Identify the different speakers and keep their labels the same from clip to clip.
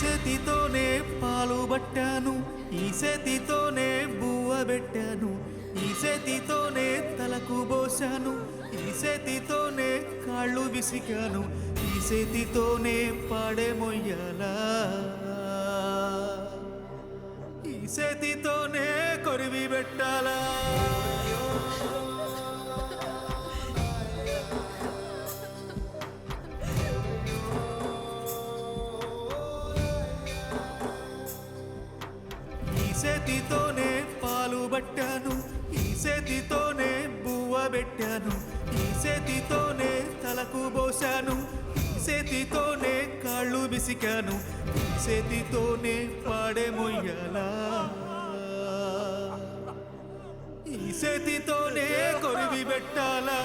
Speaker 1: చేతితోనే పాలు పట్టాను ఈ చేతితోనే బువ్వ పెట్టాను ఈ చేతితోనే తలకు పోశాను ఈ చేతితోనే కాళ్ళు విసికాను ఈ చేతితోనే పాడే మొయ్యాలా. ఈ చేతితోనే కొరివి పెట్టాలా? పెట్టాను. ఈ చేతితోనే బువ్వ పెట్టాను. ఈ చేతితోనే తలకు పోశాను. ఈ చేతితోనే కాళ్ళు బిసికాను ఈ చేతితోనే పాడే మొయ్యాలా? ఈ చేతితోనే కొరివి పెట్టాలా?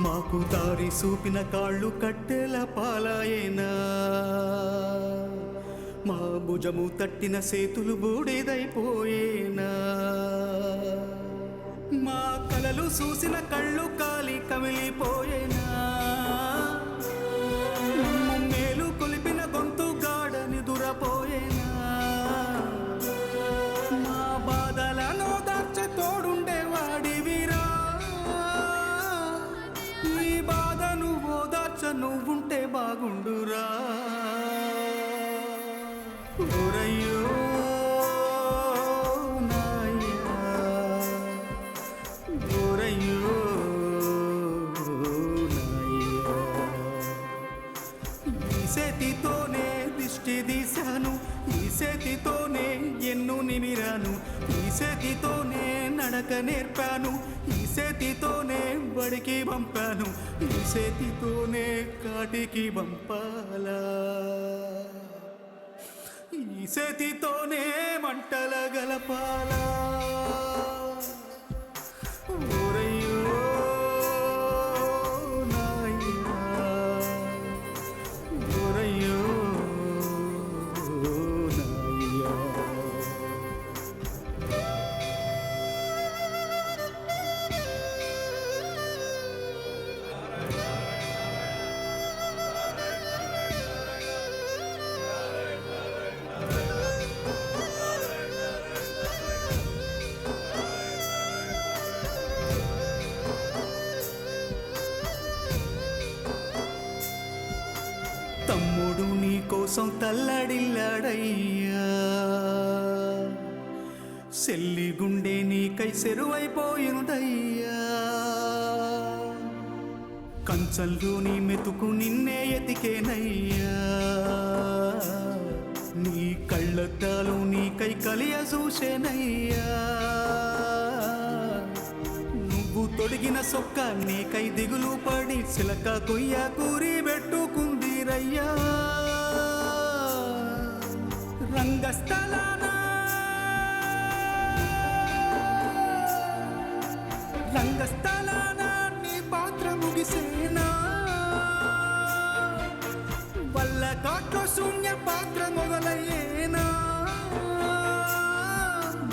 Speaker 1: మాకు దారి చూపిన కాళ్ళు కట్టెల పాలాయేనా మా భుజము తట్టిన సేతులు బూడిదైపోయేనా. మా కలలు చూసిన కళ్ళు కాలి కమిలిపోయేనా. మేలు కొలిపిన గొంతు గాడని దురపోయేనా. బాధను ఓదార్చ నువ్వుంటే బాగుండురా. ఓరయ్యో చేతితోనే దిష్టి తీశాను ఈ చేతితోనే ఎన్ను నిమిరాను ఈ చేతితోనే నడక నేర్పాను చేతితోనే బడికి పంపాను. నీ చేతితోనే కాటికి పంపాలా? ఈ చేతితోనే మంటల గలపాలా? తమ్ముడు నీ కోసం తల్లడిల్లాడయ్యా. సెల్లి గుండె నీకై సెరువైపోయిందయ్యా. కంచంలో నీ మెతుకు నిన్నే ఎతికేనయ్యా. నీ కళ్ళద్దాలు నీకై కలియ చూసేనయ్యా. నువ్వు తొడిగిన సొక్క నీకై దిగులు పడి చిలక కొయ్య కూరి పెట్టుకుందిరయ్యా రంగస్థలాన. రంగస్థలాన నీ పాత్ర ముగిసేనా. వల్ల కాట్లో శూన్య పాత్ర మొదలయ్యేనా.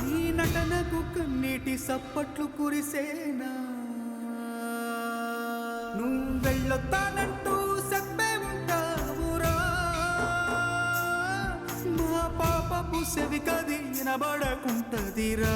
Speaker 1: నీ నటనకు కన్నీటి సప్పట్లు కురిసేనా. నువ్వు వెళ్ళొత్తానంటూ మా కది వినబడకుంటదిరా